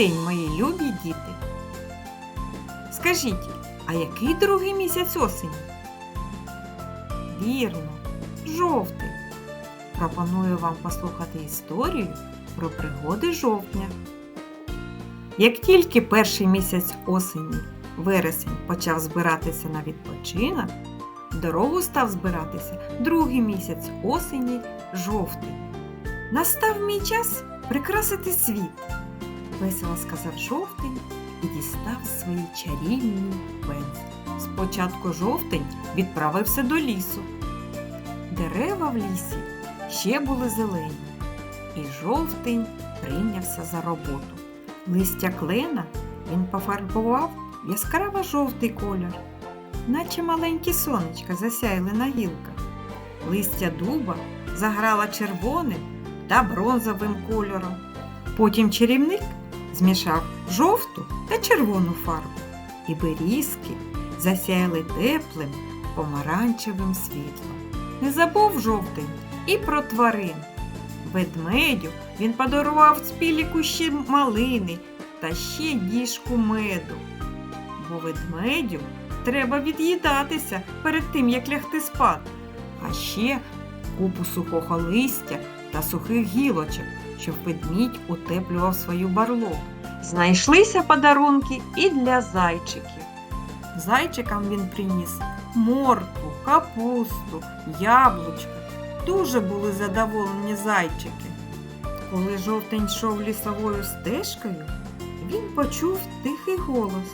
день, мої любі діти. Скажіть, а який другий місяць осені? Вірно, жовтий. Пропоную вам послухати історію про пригоди жовтня. Як тільки перший місяць осені, вересень, почав збиратися на відпочинок, дорогу став збиратися другий місяць осені жовтий. Настав мій час прикрасити світ, весело сказав жовтень і дістав свої чарівні пензлі. Спочатку жовтень відправився до лісу. Дерева в лісі ще були зелені, і жовтень прийнявся за роботу. Листя клена він пофарбував яскраво жовтий колір, наче маленькі сонечка засяяли на гілках. Листя дуба заграла червоним та бронзовим кольором. Потім чарівник змішав жовту та червону фарбу, і берізки засяяли теплим помаранчевим світлом. Не забув жовтень і про тварин. Ведмедю він подарував спілі кущі малини та ще діжку меду. Бо ведмедю треба від'їдатися перед тим, як лягти спати, а ще купу сухого листя та сухих гілочок, щоб ведмідь утеплював свою барлогу. Знайшлися подарунки і для зайчиків. Зайчикам він приніс моркву, капусту, яблучка. Дуже були задоволені зайчики. Коли жовтень йшов лісовою стежкою, він почув тихий голос.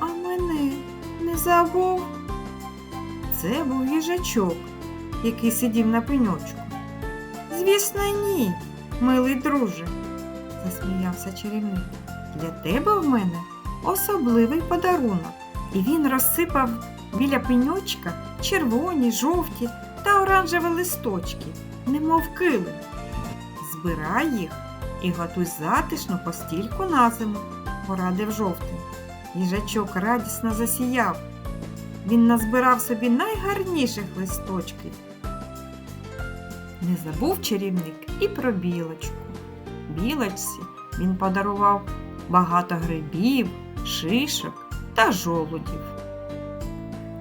А мене не забув. Це був їжачок, який сидів на пеньочку. Звісно, ні, милий друже, засміявся чарівник. Для тебе в мене особливий подарунок. І він розсипав біля пеньочка червоні, жовті та оранжеві листочки, немов килим. Збирай їх і готуй затишну постільку на зиму, порадив жовтий. Їжачок радісно засіяв. Він назбирав собі найгарніших листочків. Не забув чарівник і про білочку. Білочці він подарував багато грибів, шишок та жолудів.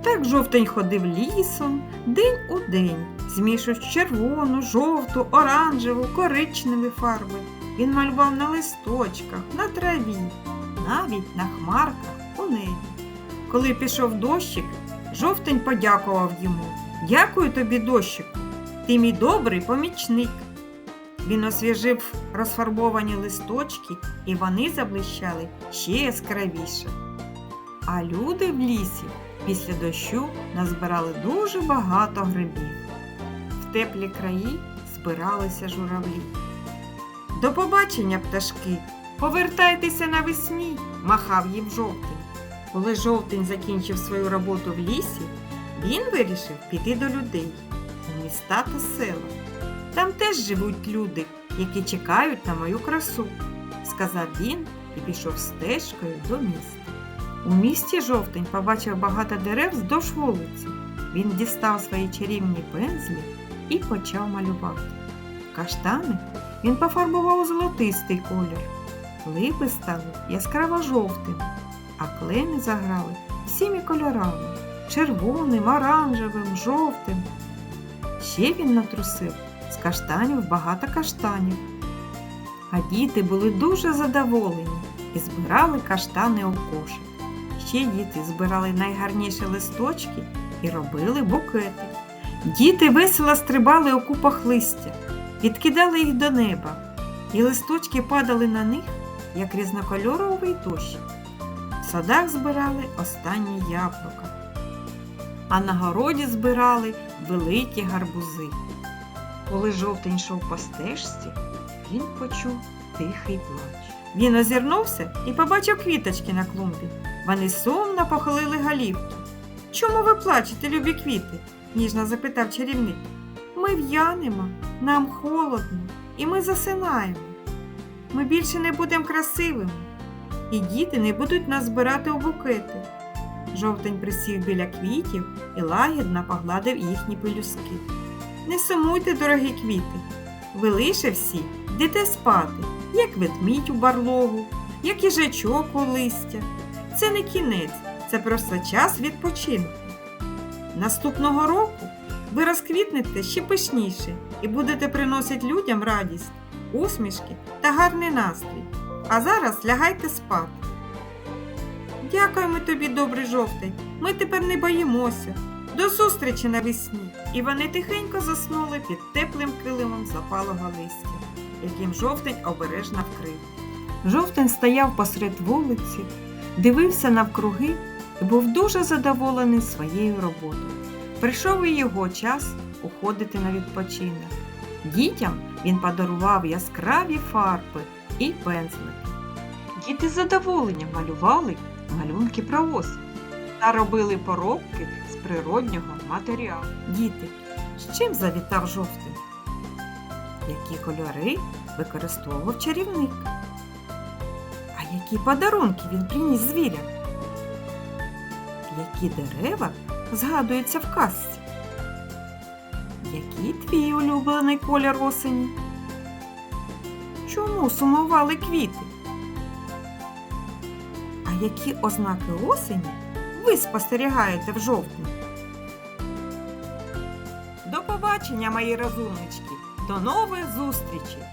Так жовтень ходив лісом день у день, змішуючи червону, жовту, оранжеву, коричневі фарби. Він малював на листочках, на траві, навіть на хмарках у небі. Коли пішов дощик, жовтень подякував йому. Дякую тобі, дощику, ти мій добрий помічник. Він освіжив розфарбовані листочки, і вони заблищали ще яскравіше. А люди в лісі після дощу назбирали дуже багато грибів. В теплі краї збиралися журавлі. До побачення, пташки! Повертайтеся навесні, махав їм жовтень. Коли жовтень закінчив свою роботу в лісі, він вирішив піти до людей міста та села. Там теж живуть люди, які чекають на мою красу, сказав він і пішов стежкою до міста. У місті жовтень побачив багато дерев вздовж вулиці. Він дістав свої чарівні пензлі і почав малювати. Каштани він пофарбував у золотистий колір, липи стали яскраво жовтими, а клени заграли всіми кольорами червоним, оранжевим, жовтим. Ще він натрусив з каштанів багато каштанів. А діти були дуже задоволені і збирали каштани у кошик. Ще діти збирали найгарніші листочки і робили букети. Діти весело стрибали у купах листя, відкидали їх до неба, і листочки падали на них, як різнокольоровий дощ. В садах збирали останні яблука, а на городі збирали великі гарбузи. Коли жовтень йшов по стежці, він почув тихий плач. Він озирнувся і побачив квіточки на клумбі. Вони сумно похилили голівки. Чому ви плачете, любі квіти? ніжно запитав чарівник. Ми в'янемо, нам холодно, і ми засинаємо. Ми більше не будемо красивими, і діти не будуть нас збирати у букети. Жовтень присів біля квітів і лагідно погладив їхні пелюски. Не сумуйте, дорогі квіти. Ви лише всі йдете спати, як ведмідь у барлогу, як їжачок у листя. Це не кінець, це просто час відпочинку. Наступного року ви розквітнете ще пишніше і будете приносити людям радість, усмішки та гарний настрій. А зараз лягайте спати. Дякуємо тобі, добрий жовтий. Ми тепер не боїмося. До зустрічі навесні. І вони тихенько заснули під теплим килимом запалого листя, яким жовтень обережно вкрив. Жовтень стояв посеред вулиці, дивився навкруги і був дуже задоволений своєю роботою. Прийшов і його час уходити на відпочинок. Дітям він подарував яскраві фарби і пензлики. Діти з задоволенням малювали малюнки про осінь та робили поробки з природнього матеріалу. Діти, з чим завітав жовтень? Які кольори використовував чарівник? А які подарунки він приніс звірям? Які дерева згадуються в казці? Який твій улюблений колір осені? Чому сумували квіти? Які ознаки осені ви спостерігаєте в жовтні? До побачення, мої розумнички! До нових зустрічей!